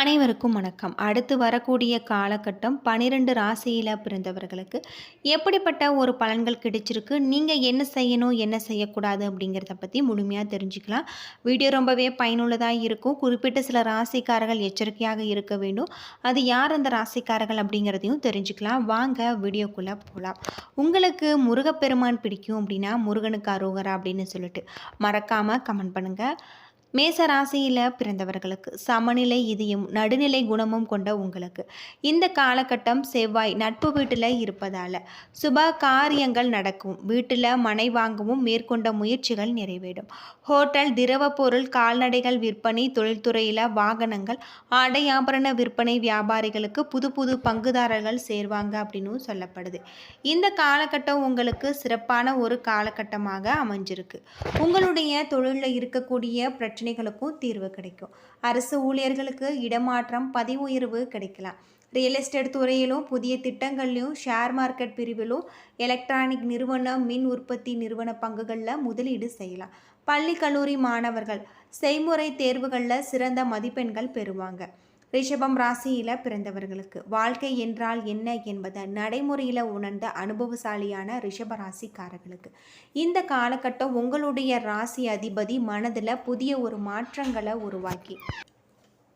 அனைவருக்கும் வணக்கம். அடுத்து வரக்கூடிய காலகட்டம் பனிரெண்டு ராசியில் பிறந்தவர்களுக்கு எப்படிப்பட்ட ஒரு பலன்கள் கிடைச்சிருக்கு? நீங்கள் என்ன செய்யணும்? என்ன செய்யக்கூடாது? அப்படிங்கிறத பற்றி முழுமையாக தெரிஞ்சுக்கலாம். வீடியோ ரொம்பவே பயனுள்ளதாக இருக்கும். குறிப்பிட்ட சில ராசிக்காரர்கள் எச்சரிக்கையாக இருக்க வேண்டும். அது யார் அந்த ராசிக்காரர்கள் அப்படிங்கிறதையும் தெரிஞ்சுக்கலாம். வாங்க வீடியோக்குள்ளே போகலாம் உங்களுக்கு முருகப்பெருமான் பிடிக்கும் அப்படின்னா முருகனுக்கு அரோகரா அப்படின்னு சொல்லிட்டு மறக்காமல் கமெண்ட் பண்ணுங்கள் மேச ராசியில் பிறந்தவர்களுக்கு சமநிலை இதையும் நடுநிலை குணமும் கொண்ட உங்களுக்கு. இந்த காலகட்டம் செவ்வாய் நட்பு வீட்டில் இருப்பதால் சுப காரியங்கள் நடக்கும். வீட்டில் மனை வாங்கவும் மேற்கொண்ட முயற்சிகள் நிறைவேறும். ஹோட்டல் திரவ பொருள் கால்நடைகள் விற்பனை தொழில்துறையில் வாகனங்கள் ஆடை ஆபரண விற்பனை வியாபாரிகளுக்கு புது புது பங்குதாரர்கள் சேர்வாங்க அப்படின்னு சொல்லப்படுது. இந்த காலகட்டம் உங்களுக்கு சிறப்பான ஒரு காலகட்டமாக அமைஞ்சிருக்கு. உங்களுடைய தொழிலில் இருக்கக்கூடிய பிரச்சனை பிரச்சனைகளுக்கும் தீர்வு கிடைக்கும். அரசு ஊழியர்களுக்கு இடமாற்றம் பதவி உயர்வு கிடைக்கலாம். ரியல் எஸ்டேட் துறையிலும் புதிய திட்டங்கள்லையும் ஷேர் மார்க்கெட் பிரிவிலும் எலக்ட்ரானிக் நிறுவனம் மின் உற்பத்தி நிறுவன பங்குகளில் முதலீடு செய்யலாம். பள்ளி கல்லூரி மாணவர்கள் செய்முறை தேர்வுகளில் சிறந்த மதிப்பெண்கள் பெறுவாங்க. ரிஷபம் ராசியில் பிறந்தவர்களுக்கு வாழ்க்கை என்றால் என்ன என்பதை நடைமுறையில் உணர்ந்த அனுபவசாலியான ரிஷப ராசிக்காரர்களுக்கு. இந்த காலகட்டம் உங்களுடைய ராசி அதிபதி மனதில் புதிய ஒரு மாற்றங்களை உருவாக்கி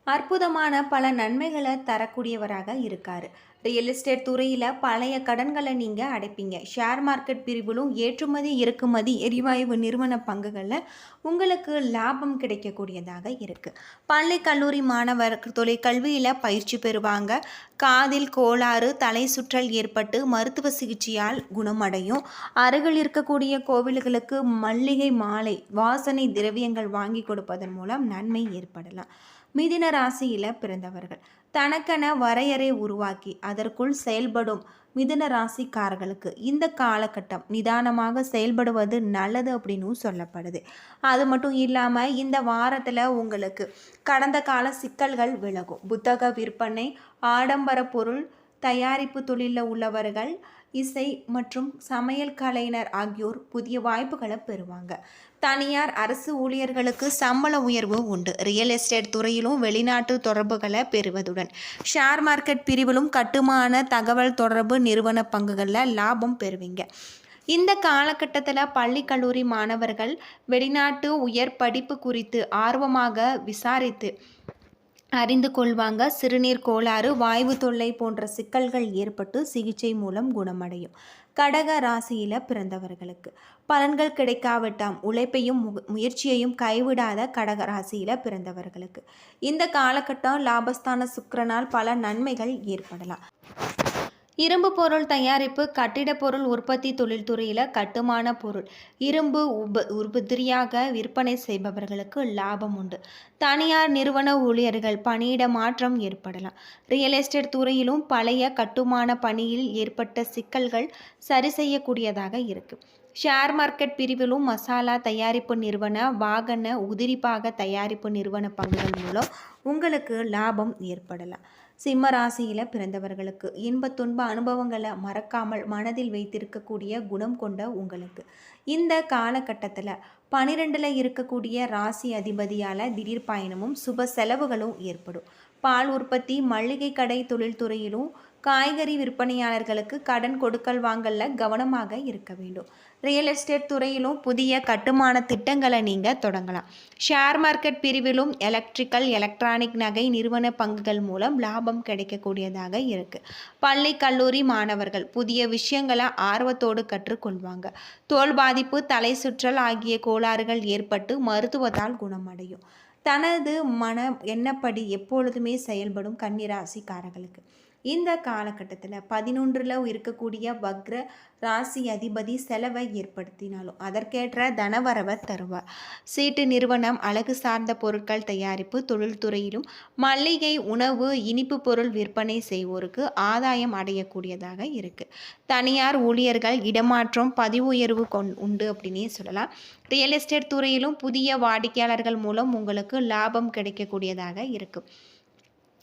அற்புதமான பல நன்மைகளை தரக்கூடியவராக இருக்கார். ரியல் எஸ்டேட் துறையில் பழைய கடன்களை நீங்கள் அடைப்பீங்க. ஷேர் மார்க்கெட் பிரிவிலும் ஏற்றுமதி இறக்குமதி எரிவாயு நிறுவன பங்குகளில் உங்களுக்கு லாபம் கிடைக்கக்கூடியதாக இருக்குது பள்ளி கல்லூரி மாணவர் தொழிற்கல்வியில் பயிற்சி பெறுவாங்க. காதில் கோளாறு தலை சுற்றல் ஏற்பட்டு மருத்துவ சிகிச்சையால் குணமடையும். அருகில் இருக்கக்கூடிய கோவில்களுக்கு மல்லிகை மாலை வாசனை திரவியங்கள் வாங்கி கொடுப்பதன் மூலம் நன்மை ஏற்படலாம். மிதின ராசியில் பிறந்தவர்கள். தனக்கென வரையறை உருவாக்கி அதற்குள் செயல்படும் மிதுன ராசிக்காரர்களுக்கு இந்த காலகட்டம் நிதானமாக செயல்படுவது நல்லது அப்படின்னு சொல்லப்படுது. அது மட்டும் இல்லாமல் இந்த வாரத்தில் உங்களுக்கு கடந்த கால சிக்கல்கள் விலகும். புத்தக விற்பனை ஆடம்பர பொருள் தயாரிப்பு தொழிலில் உள்ளவர்கள் இசை மற்றும் சமையல் கலைஞர் ஆகியோர் புதிய வாய்ப்புகளை பெறுவாங்க. தனியார் அரசு ஊழியர்களுக்கு சம்பள உயர்வு உண்டு. ரியல் எஸ்டேட் துறையிலும் வெளிநாட்டு தொடர்புகளை பெறுவதுடன் ஷேர் மார்க்கெட் பிரிவிலும் கட்டுமான தகவல் தொடர்பு நிறுவன பங்குகளில் லாபம் பெறுவீங்க. இந்த காலகட்டத்தில் பள்ளி கல்லூரி மாணவர்கள் வெளிநாட்டு உயர் படிப்பு குறித்து ஆர்வமாக விசாரித்து அறிந்து கொள்வாங்க. சிறுநீர் கோளாறு வாய்வு தொல்லை போன்ற சிக்கல்கள் ஏற்பட்டு சிகிச்சை மூலம் குணமடையும். கடக ராசியில் பிறந்தவர்களுக்கு பலன்கள் கிடைக்காவிட்டாம். உழைப்பையும் முயற்சியையும் கைவிடாத கடக ராசியில் பிறந்தவர்களுக்கு இந்த காலகட்டம் லாபஸ்தான சுக்கரனால் பல நன்மைகள் ஏற்படலாம். இரும்பு பொருள் தயாரிப்பு கட்டிட பொருள் உற்பத்தி தொழில்துறையில் கட்டுமான பொருள் இரும்பு உப உபதிரியாக விற்பனை செய்பவர்களுக்கு லாபம் உண்டு. தனியார் நிறுவன ஊழியர்கள் பணியிட மாற்றம் ஏற்படலாம். ரியல் எஸ்டேட் துறையிலும் பழைய கட்டுமான பணியில் ஏற்பட்ட சிக்கல்கள் சரி செய்யக்கூடியதாக இருக்குது ஷேர் மார்க்கெட் பிரிவிலும் மசாலா தயாரிப்பு நிறுவன வாகன உதிரிப்பாக தயாரிப்பு நிறுவன பங்குகள் மூலம் உங்களுக்கு லாபம் ஏற்படலாம். சிம்ம ராசியில் பிறந்தவர்களுக்கு இன்ப துன்ப அனுபவங்களை மறக்காமல் மனதில் வைத்திருக்கக்கூடிய குணம் கொண்ட உங்களுக்கு. இந்த காலகட்டத்தில் பனிரெண்டில் இருக்கக்கூடிய ராசி அதிபதியால் திடீர் பயணமும் சுப செலவுகளும் ஏற்படும். பால் உற்பத்தி மளிகை கடை தொழில்துறையிலும் காய்கறி விற்பனையாளர்களுக்கு கடன் கொடுக்கல் வாங்கல கவனமாக இருக்க வேண்டும். ரியல் எஸ்டேட் துறையிலும் புதிய கட்டுமான திட்டங்களை நீங்கள் தொடங்கலாம். ஷேர் மார்க்கெட் பிரிவிலும் எலக்ட்ரிக்கல் எலக்ட்ரானிக் நகை நிறுவன பங்குகள் மூலம் லாபம் கிடைக்கக்கூடியதாக இருக்குது பள்ளி கல்லூரி மாணவர்கள் புதிய விஷயங்களை ஆர்வத்தோடு கற்றுக்கொள்வாங்க. தோல் பாதிப்பு தலை சுற்றல் ஆகிய கோளாறுகள் ஏற்பட்டு மருத்துவத்தால் குணமடையும். தனது மன எண்ணப்படி எப்பொழுதுமே செயல்படும் கன்னிராசிக்காரர்களுக்கு. இந்த காலகட்டத்தில் பதினொன்றில் இருக்கக்கூடிய வக்ர ராசி அதிபதி செலவை ஏற்படுத்தினாலும் அதற்கேற்ற தனவரவை தருவார். சீட்டு நிறுவனம் அழகு சார்ந்த பொருட்கள் தயாரிப்பு தொழில்துறையிலும் மல்லிகை உணவு இனிப்பு பொருள் விற்பனை செய்வோருக்கு ஆதாயம் அடையக்கூடியதாக இருக்குது தனியார் ஊழியர்கள் இடமாற்றம் பதிவு உயர்வு கொண் உண்டு அப்படின்னே சொல்லலாம். ரியல் எஸ்டேட் துறையிலும் புதிய வாடிக்கையாளர்கள் மூலம் உங்களுக்கு லாபம் கிடைக்கக்கூடியதாக இருக்குது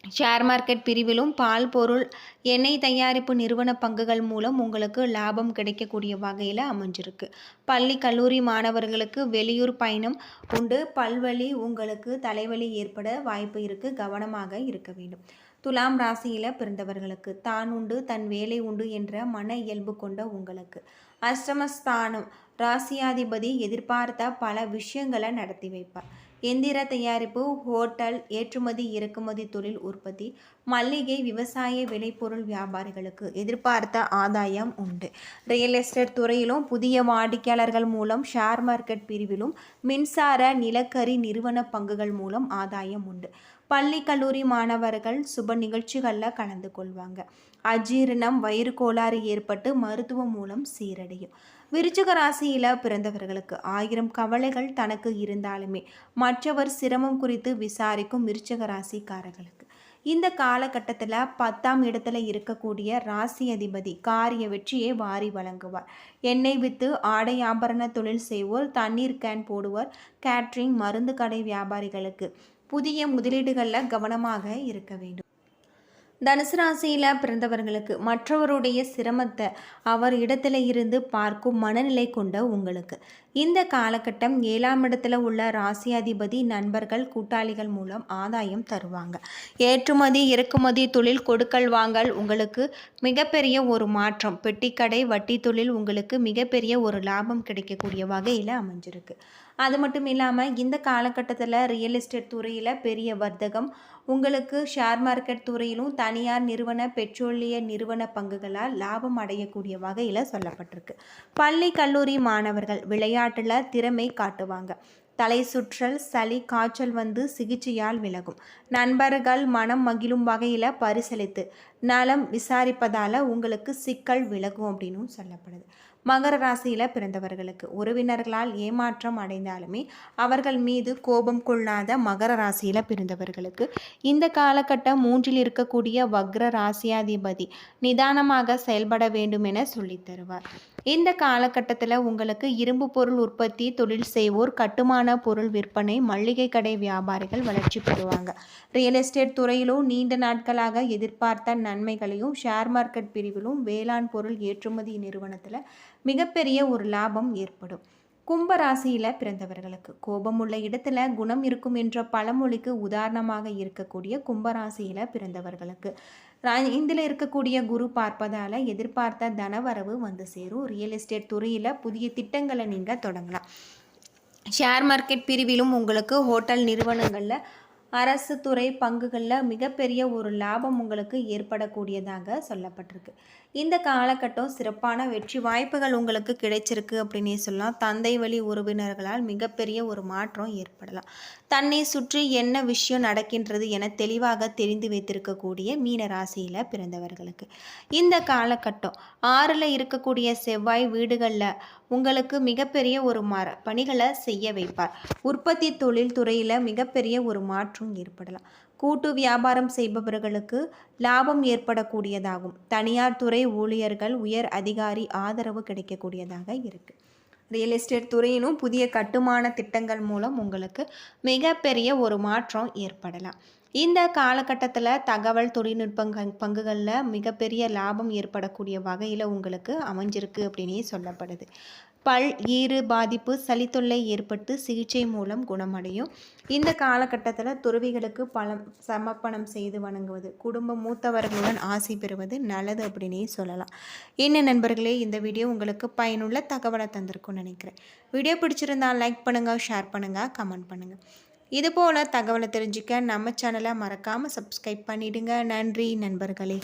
ஷேர் மார்க்கெட் பிரிவிலும் பால் பொருள் எண்ணெய் தயாரிப்பு நிறுவன பங்குகள் மூலம் உங்களுக்கு லாபம் கிடைக்கக்கூடிய வகையில் அமைஞ்சிருக்கு. பள்ளி கல்லூரி மாணவர்களுக்கு வெளியூர் பயணம் உண்டு. பல்வழி உங்களுக்கு தலைவலி ஏற்பட வாய்ப்பு இருக்குது கவனமாக இருக்க வேண்டும். துலாம் ராசியில் பிறந்தவர்களுக்கு தான் உண்டு தன் வேலை உண்டு என்ற மன இயல்பு கொண்ட உங்களுக்கு. அஷ்டமஸ்தானம் ராசியாதிபதி எதிர்பார்த்த பல விஷயங்களை நடத்தி வைப்பார். எந்திர தயாரிப்பு ஹோட்டல் ஏற்றுமதி இறக்குமதி தொழில் உற்பத்தி மல்லிகை விவசாய விளைபொருள் வியாபாரிகளுக்கு எதிர்பார்த்த ஆதாயம் உண்டு. ரியல் எஸ்டேட் துறையிலும் புதிய வாடிக்கையாளர்கள் மூலம் ஷேர் மார்க்கெட் பிரிவிலும் மின்சார நிலக்கரி நிறுவன பங்குகள் மூலம் ஆதாயம் உண்டு. பள்ளி கல்லூரி மாணவர்கள் சுப நிகழ்ச்சிகளில் கலந்து கொள்வாங்க. அஜீரணம் வயிறு கோளாறு ஏற்பட்டு மருத்துவம் மூலம் சீரடையும். விருச்சிக ராசியில் பிறந்தவர்களுக்கு ஆயிரம் கவலைகள் தனக்கு இருந்தாலுமே மற்றவர் சிரமம் குறித்து விசாரிக்கும் விருச்சிக ராசிக்காரர்களுக்கு. இந்த காலகட்டத்தில் பத்தாம் இடத்துல இருக்கக்கூடிய ராசி அதிபதி காரிய வெற்றியை வாரி வழங்குவார். எண்ணெய் வித்து ஆடை ஆபரண தொழில் செய்வோர் தண்ணீர் கேன் போடுவோர் கேட்ரிங் மருந்து கடை வியாபாரிகளுக்கு புதிய முதலீடுகளில் கவனமாக இருக்க வேண்டும். தனுசு ராசியில் பிறந்தவர்களுக்கு மற்றவருடைய சிரமத்தை அவர் இடத்துல இருந்து பார்க்கும் மனநிலை கொண்ட உங்களுக்கு. இந்த காலகட்டம் ஏழாம் இடத்துல உள்ள ராசியாதிபதி நண்பர்கள் கூட்டாளிகள் மூலம் ஆதாயம் தருவாங்க. ஏற்றுமதி இறக்குமதி தொழில் கொடுக்கல் வாங்கல் உங்களுக்கு மிகப்பெரிய ஒரு மாற்றம். பெட்டிக்கடை வட்டி தொழில் உங்களுக்கு மிகப்பெரிய ஒரு லாபம் கிடைக்கக்கூடிய வகையில் அமைஞ்சிருக்கு. அது மட்டும் இல்லாமல் இந்த காலகட்டத்தில் ரியல் எஸ்டேட் துறையில் பெரிய வர்த்தகம் உங்களுக்கு ஷேர் மார்க்கெட் துறையிலும் தனியார் நிறுவன பெட்ரோலிய நிறுவன பங்குகளால் லாபம் அடையக்கூடிய வகையில் சொல்லப்பட்டிருக்கு. பள்ளி கல்லூரி மாணவர்கள் விளையாட்டில் திறமை காட்டுவாங்க. தலை சுற்றல் சளி காய்ச்சல் வந்து சிகிச்சையால் விலகும். நண்பர்கள் மனம் மகிழும் வகையில் பரிசளித்து நலம் விசாரிப்பதால் உங்களுக்கு சிக்கல் விலகும் அப்படின்னும் சொல்லப்படுது. மகர ராசியில் பிறந்தவர்களுக்கு உறவினர்களால் ஏமாற்றம் அடைந்தாலுமே அவர்கள் மீது கோபம் கொள்ளாத மகர ராசியில் பிறந்தவர்களுக்கு இந்த காலகட்டம் மூன்றில் இருக்கக்கூடிய வக்ர ராசியாதிபதி நிதானமாக செயல்பட வேண்டும் என சொல்லித் தருவார். இந்த காலகட்டத்தில் உங்களுக்கு இரும்பு பொருள் உற்பத்தி தொழில் செய்வோர் கட்டுமான பொருள் விற்பனை மளிகை கடை வியாபாரிகள் வளர்ச்சி பெறுவாங்க. ரியல் எஸ்டேட் துறையிலும் நீண்ட நாட்களாக எதிர்பார்த்த நன்மைகளையும் ஷேர் மார்க்கெட் பிரிவிலும் வேளாண் பொருள் ஏற்றுமதி நிறுவனத்தில் மிகப்பெரிய ஒரு லாபம் ஏற்படும். கும்பராசியில் பிறந்தவர்களுக்கு கோபம் உள்ள இடத்துல குணம் இருக்கும் என்ற பழமொழிக்கு உதாரணமாக இருக்கக்கூடிய கும்பராசியில் பிறந்தவர்களுக்கு. இதில் இருக்கக்கூடிய குரு பார்ப்பதால் எதிர்பார்த்த தனவரவு வந்து சேரும். ரியல் எஸ்டேட் துறையில் புதிய திட்டங்களை நீங்கள் தொடங்கலாம். ஷேர் மார்க்கெட் பிரிவிலும் உங்களுக்கு ஹோட்டல் நிறுவனங்களில் அரசு துறை பங்குகளில் மிகப்பெரிய ஒரு லாபம் உங்களுக்கு ஏற்படக்கூடியதாக சொல்லப்பட்டிருக்கு. இந்த காலகட்டம் சிறப்பான வெற்றி வாய்ப்புகள் உங்களுக்கு கிடைச்சிருக்கு அப்படின்னே சொல்லலாம் தந்தை வழி உறவினர்களால் மிகப்பெரிய ஒரு மாற்றம் ஏற்படலாம். தன்னை சுற்றி என்ன விஷயம் நடக்கின்றது என தெளிவாக தெரிந்து வைத்திருக்கக்கூடிய மீன ராசியில் பிறந்தவர்களுக்கு. இந்த காலகட்டம் ஆறில் இருக்கக்கூடிய செவ்வாய் வீடுகளில் உங்களுக்கு மிகப்பெரிய ஒரு மர பணிகளை செய்ய வைப்பார். உற்பத்தி தொழில் துறையில் மிகப்பெரிய ஒரு மாற்றம் ஏற்படலாம். கூட்டு வியாபாரம் செய்பவர்களுக்கு லாபம் ஏற்படக்கூடியதாகும். தனியார் துறை ஊழியர்கள் உயர் அதிகாரி ஆதரவு கிடைக்கக்கூடியதாக இருக்குது ரியல் எஸ்டேட் துறையிலும் புதிய கட்டுமான திட்டங்கள் மூலம் உங்களுக்கு மிகப்பெரிய ஒரு மாற்றம் ஏற்படலாம். இந்த காலகட்டத்தில் தகவல் தொழில்நுட்ப பங்குகளில் மிகப்பெரிய லாபம் ஏற்படக்கூடிய வகையில் உங்களுக்கு அமைஞ்சிருக்கு அப்படின்னே சொல்லப்படுது. பல் ஈறு பாதிப்பு சளித்தொல்லை ஏற்பட்டு சிகிச்சை மூலம் குணமடையும். இந்த காலகட்டத்தில் துறவிகளுக்கு பலம் சமர்ப்பணம் செய்து வணங்குவது குடும்ப மூத்தவர்களுடன் ஆசை பெறுவது நல்லது அப்படின்னே சொல்லலாம். என்ன நண்பர்களே இந்த வீடியோ உங்களுக்கு பயனுள்ள தகவலை தந்திருக்கும்னு நினைக்கிறேன். வீடியோ பிடிச்சிருந்தால் லைக் பண்ணுங்கள் ஷேர் பண்ணுங்கள் கமெண்ட் பண்ணுங்கள் இதுபோல் தகவலை தெரிஞ்சுக்க நம்ம சேனலை மறக்காமல் சப்ஸ்கிரைப் பண்ணிவிடுங்க நன்றி நண்பர்களே.